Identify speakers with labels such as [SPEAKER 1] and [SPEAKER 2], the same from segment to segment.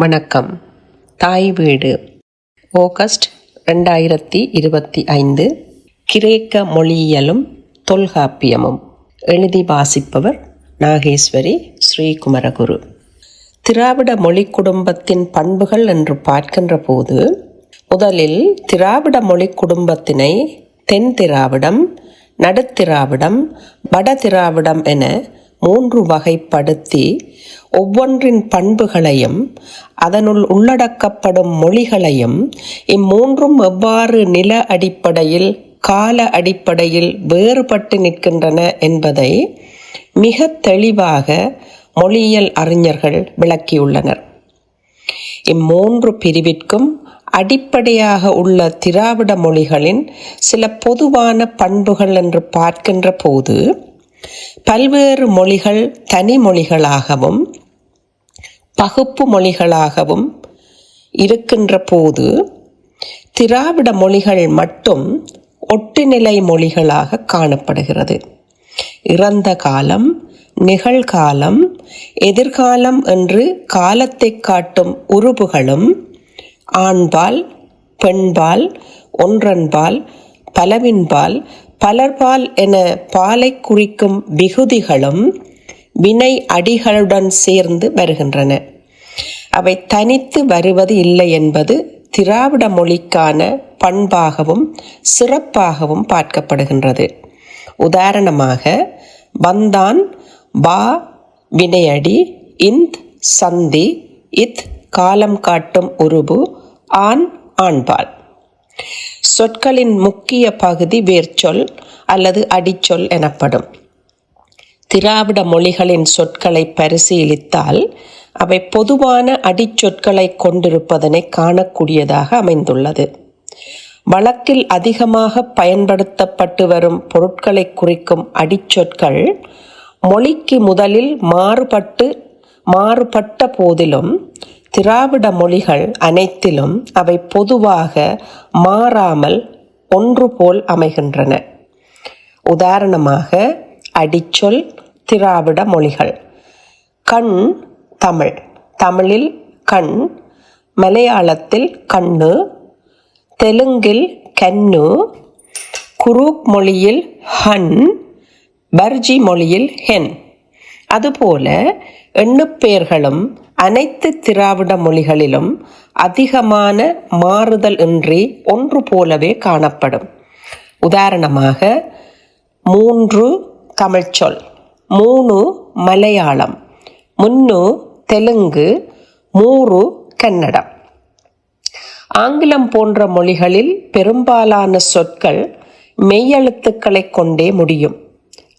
[SPEAKER 1] வணக்கம். தாய் வீடு. ஆகஸ்ட் ரெண்டாயிரத்தி இருபத்தி ஐந்து. கிரேக்க மொழியியலும் தொல்காப்பியமும். எழுதி வாசிப்பவர் நாகேஸ்வரி ஸ்ரீகுமரகுரு. திராவிட மொழி குடும்பத்தின் பண்புகள் என்று பார்க்கின்ற போது முதலில் திராவிட மொழி குடும்பத்தினை தென் திராவிடம் நடுத்திராவிடம் வட திராவிடம் என மூன்று வகைப்படுத்தி ஒவ்வொன்றின் பண்புகளையும் அதனுள் உள்ளடக்கப்படும் மொழிகளையும் இம்மூன்றும் எவ்வாறு நில அடிப்படையில் கால அடிப்படையில் வேறுபட்டு நிற்கின்றன என்பதை மிக தெளிவாக மொழியியல் அறிஞர்கள் விளக்கியுள்ளனர். இம்மூன்று பிரிவிற்கும் அடிப்படையாக உள்ள திராவிட மொழிகளின் சில பொதுவான பண்புகள் என்று பார்க்கின்ற போது பல்வேறு மொழிகள் தனி மொழிகளாகவும் பகுப்பு மொழிகளாகவும் இருக்கின்ற போது திராவிட மொழிகள் மட்டும் ஒட்டுநிலை மொழிகளாக காணப்படுகிறது. இறந்த காலம் நிகழ்காலம் எதிர்காலம் என்று காலத்தை காட்டும் உருபுகளும் ஆண்பால் பெண்பால் ஒன்றன்பால் பலவின்பால் பலர்பால் என பாலை குறிக்கும் விகுதிகளும் வினை அடிகளுடன் சேர்ந்து வருகின்றன. அவை தனித்து வருவது இல்லை என்பது திராவிட மொழிக்கான பண்பாகவும் சிறப்பாகவும் பார்க்கப்படுகின்றது. உதாரணமாக வந்தான் வா வினையடி இந்த் சந்தி இத் காலம் காட்டும் உருபு ஆண் ஆண்பால். சொற்களின் முக்கிய பகுதி வேர்ச்சொல் அல்லது அடிச்சொல் எனப்படும். திராவிட மொழிகளின் சொற்களை பரிசீலித்தால் அவை பொதுவான அடிச்சொற்களை கொண்டிருப்பதனை காணக்கூடியதாக அமைந்துள்ளது. வழக்கில் அதிகமாக பயன்படுத்தப்பட்டு வரும் பொருட்களை குறிக்கும் அடிச்சொற்கள் மொழிக்கு முதலில் மாறுபட்டு மாறுபட்ட போதிலும் திராவிட மொழிகள் அனைத்திலும் அவை பொதுவாக மாறாமல் ஒன்று போல் அமைகின்றன. உதாரணமாக அடிச்சொல் திராவிட மொழிகள். கண் தமிழ். தமிழில் கண் மலையாளத்தில் கண்ணு தெலுங்கில் கன்னு குரூக் மொழியில் ஹன் பர்ஜி மொழியில் ஹென். அதுபோல எண்ணுப்பெயர்களும் அனைத்து திராவிட மொழிகளிலும் அதிகமான மாறுதல் இன்றி ஒன்று போலவே காணப்படும். உதாரணமாக மூன்று தமிழ்ச்சொல். மூணு மலையாளம். முன்னு தெலுங்கு. மூறு கன்னடம். ஆங்கிலம் போன்ற மொழிகளில் பெரும்பாலான சொற்கள் மெய்யெழுத்துக்களை கொண்டே முடியும்.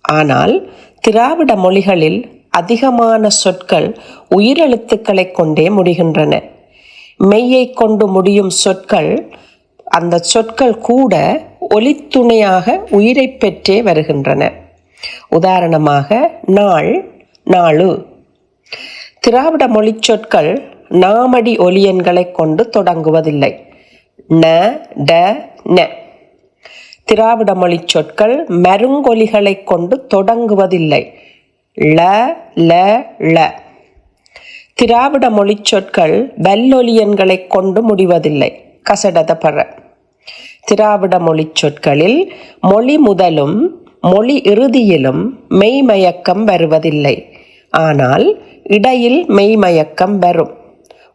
[SPEAKER 1] ஆனால் திராவிட மொழிகளில் அதிகமான சொற்கள் உயிரெழுத்துக்களை கொண்டே முடிகின்றன. மெய்யை கொண்டு முடியும் சொற்கள் அந்த சொற்கள் கூட ஒலித்துணையாக உயிரை பெற்றே வருகின்றன. உதாரணமாக நாள் நாளு. திராவிட மொழி சொற்கள் நாமடி ஒலியன்களை கொண்டு தொடங்குவதில்லை. ந ட ந. திராவிட மொழி சொற்கள் மருங்கொலிகளை கொண்டு தொடங்குவதில்லை. ல ல ள. திராவிட மொழி சொற்கள் வல்லொலியன்களை கொண்டு முடிவதில்லை. கசடத பற திராவிட மொழி சொற்களில் மொழி முதலும் மொழி இறுதியிலும் மெய்மயக்கம் வருவதில்லை. ஆனால் இடையில் மெய்மயக்கம் வரும்.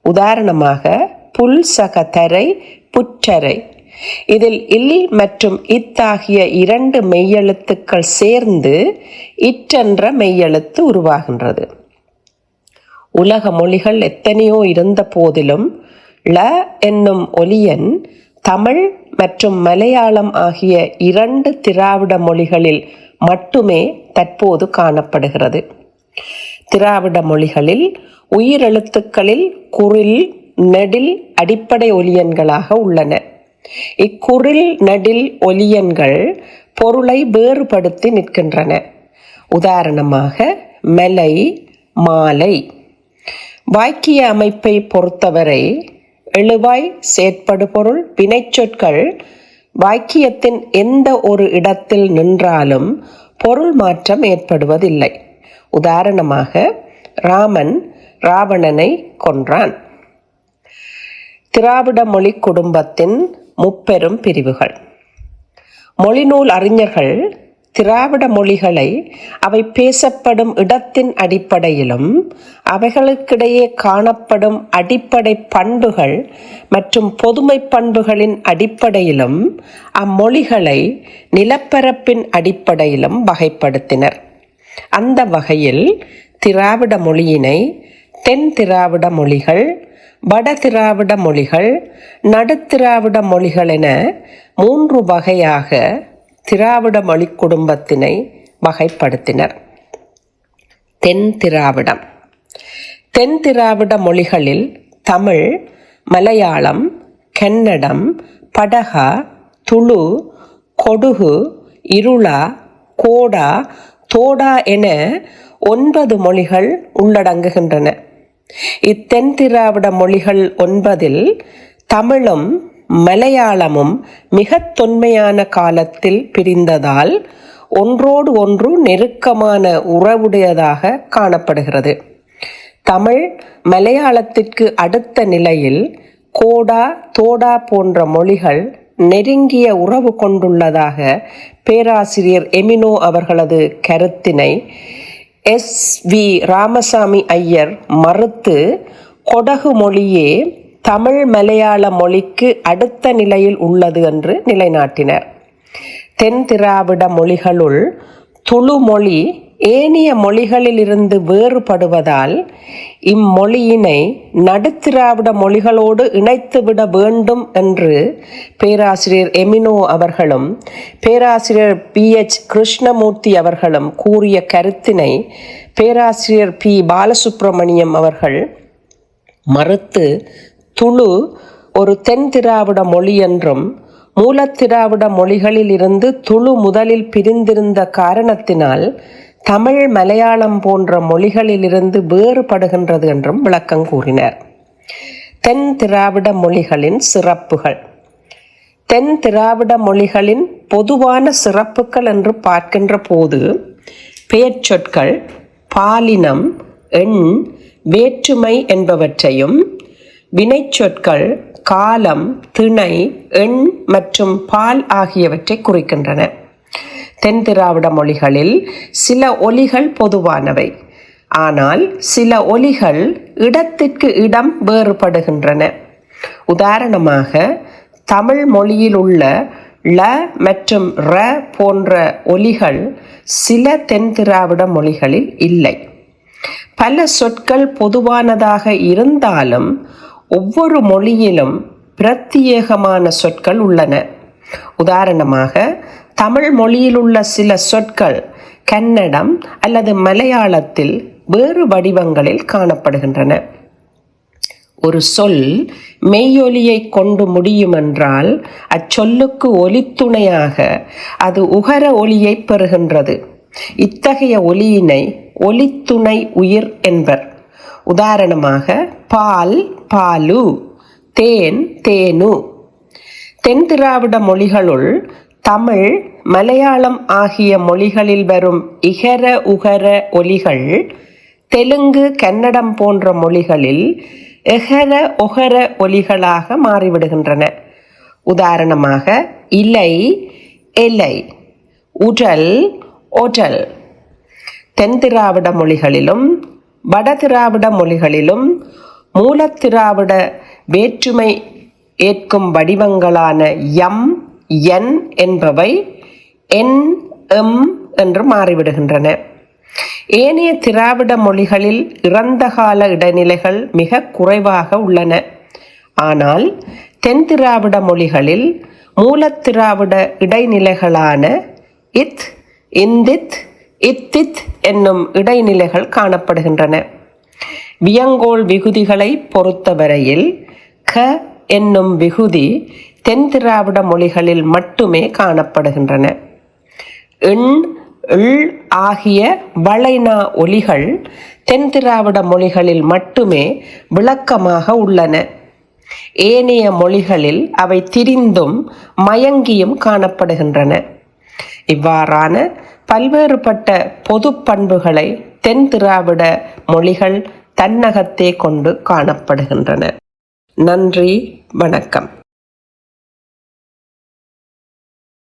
[SPEAKER 1] உதாரணமாக புல் சகதரை புற்றரை. இதில் இல் மற்றும் இத்தாகிய இரண்டு மெய்யெழுத்துக்கள் சேர்ந்து இற்றென்ற மெய்யெழுத்து உருவாகின்றது. உலக மொழிகள் எத்தனையோ இருந்த போதிலும் ல என்னும் ஒலியன் தமிழ் மற்றும் மலையாளம் ஆகிய இரண்டு திராவிட மொழிகளில் மட்டுமே தற்போது காணப்படுகிறது. திராவிட மொழிகளில் உயிரெழுத்துக்களில் குரில் நெடில் அடிப்படை ஒலியன்களாக உள்ளன. இக்குறில் நெடில் ஒலியன்கள் பொருளை வேறுபடுத்தி நிற்கின்றன. உதாரணமாக மெலை மாலை. வாக்கிய அமைப்பை பொறுத்தவரை எழுவாய் செயற்படு பொருள் வினைச்சொற்கள் வாக்கியத்தின் எந்த ஒரு இடத்தில் நின்றாலும் பொருள் மாற்றம் ஏற்படுவதில்லை. உதாரணமாக ராமன் ராவணனை கொன்றான். திராவிட மொழி குடும்பத்தின் முப்பெரும் பிரிவுகள். மொழிநூல் அறிஞர்கள் திராவிட மொழிகளை அவை பேசப்படும் இடத்தின் அடிப்படையிலும் அவைகளுக்கிடையே காணப்படும் அடிப்படை பண்புகள் மற்றும் பொதுமை பண்புகளின் அடிப்படையிலும் அம்மொழிகளை நிலப்பரப்பின் அடிப்படையிலும் வகைப்படுத்தினர். அந்த வகையில் திராவிட மொழியினை தென் திராவிட மொழிகள் வட திராவிட மொழிகள் நடுத்திராவிட மொழிகள் என மூன்று வகையாக திராவிட மொழி குடும்பத்தினை வகைப்படுத்தினர். தென் திராவிடம். தென் திராவிட மொழிகளில் தமிழ் மலையாளம் கன்னடம் படகா துளு கொடுகு இருளா கோடா தோடா என ஒன்பது மொழிகள் உள்ளடங்குகின்றன. இத்தென் திராவிட மொழிகள் ஒன்பதில் தமிழும் மலையாளமும் மிக தொன்மையான காலத்தில் பிரிந்ததால் ஒன்றோடு ஒன்று நெருக்கமான உறவுடையதாக காணப்படுகிறது. தமிழ் மலையாளத்திற்கு அடுத்த நிலையில் கோடா தோடா போன்ற மொழிகள் நெருங்கிய உறவு கொண்டுள்ளதாக பேராசிரியர் எமினோ அவர்களது கருத்தினை எஸ் வி ராமசாமி ஐயர் மறுத்து கொடகு மொழியே தமிழ் மலையாள மொழிக்கு அடுத்த நிலையில் உள்ளது என்று நிலைநாட்டினர். தென் திராவிட மொழிகளுள் துளு மொழி ஏனைய மொழிகளிலிருந்து வேறுபடுவதால் இம்மொழியினை நடுத்திராவிட மொழிகளோடு இணைத்துவிட வேண்டும் என்று பேராசிரியர் எமினோ அவர்களும் பேராசிரியர் பி. எச். கிருஷ்ணமூர்த்தி அவர்களும் கூறிய கருத்தினை பேராசிரியர் பி. பாலசுப்பிரமணியம் அவர்கள் மறுத்து துளு ஒரு தென் திராவிட மொழி என்றும் மூலத்திராவிட மொழிகளில் இருந்து துளு முதலில் பிரிந்திருந்த காரணத்தினால் தமிழ் மலையாளம் போன்ற மொழிகளிலிருந்து வேறுபடுகின்றது என்றும் விளக்கம் கூறினார். தென் திராவிட மொழிகளின் சிறப்புகள். தென் திராவிட மொழிகளின் பொதுவான சிறப்புகள் என்று பார்க்கின்ற போது பெயர்ச்சொற்கள் பாலினம் எண் வேற்றுமை என்பவற்றையும் வினைச்சொற்கள் காலம் திணை எண் மற்றும் பால் ஆகியவற்றை குறிக்கின்றன. தென் திராவிட மொழிகளில் சில ஒலிகள் பொதுவானவை. ஆனால் சில ஒலிகள் இடத்திற்கு இடம் வேறுபடுகின்றன. உதாரணமாக தமிழ் மொழியில் உள்ள ல மற்றும் ர போன்ற ஒலிகள் சில தென் திராவிட மொழிகளில் இல்லை. பல சொற்கள் பொதுவானதாக இருந்தாலும் ஒவ்வொரு மொழியிலும் பிரத்யேகமான சொற்கள் உள்ளன. உதாரணமாக தமிழ் மொழியில் உள்ள சில சொற்கள் கன்னடம் அல்லது மலையாளத்தில் வேறு வடிவங்களில் காணப்படுகின்றன. ஒரு சொல் மெய்யொலியை கொண்டு முடியுமென்றால் அச்சொல்லுக்கு ஒலித்துணையாக அது உகர ஒலியை பெறுகின்றது. இத்தகைய ஒலியினை ஒலித்துணை உயிர் என்பர். உதாரணமாக பால் பாலு தேன் தேனு. தென் திராவிட மொழிகளுள் தமிழ் மலையாளம் ஆகிய மொழிகளில் வரும் இகர உகர ஒலிகள் தெலுங்கு கன்னடம் போன்ற மொழிகளில் எகர ஒகர ஒலிகளாக மாறிவிடுகின்றன. உதாரணமாக இலை எலை உடல் ஒடல் தென் திராவிட மொழிகளிலும் வட திராவிட மொழிகளிலும் மூலத்திராவிட வேற்றுமை ஏற்கும் வடிவங்களான எம் என் என்பவை என் எம் என்று மாறிவிடுகின்றன. ஏனைய திராவிட மொழிகளில் இறந்த கால இடைநிலைகள் மிக குறைவாக உள்ளன. ஆனால் தென் திராவிட மொழிகளில் மூலத்திராவிட இடைநிலைகளான இத் இந்தித் இத்தித் என்னும் இடைநிலைகள் காணப்படுகின்றன. வியங்கோல் விகுதிகளை பொறுத்தவரையில் க என்னும் விகுதி தென் திராவிட மொழிகளில் மட்டுமே காணப்படுகின்றன. எண் இள் ஆகிய வளைனா ஒலிகள் தென் திராவிட மொழிகளில் மட்டுமே விளக்கமாக உள்ளன. ஏனைய மொழிகளில் அவை திரிந்தும் மயங்கியும் காணப்படுகின்றன. இவ்வாறான பல்வேறுபட்ட பொது பண்புகளை தென் திராவிட மொழிகள் தன்னகத்தே கொண்டு காணப்படுகின்றன. நன்றி வணக்கம்.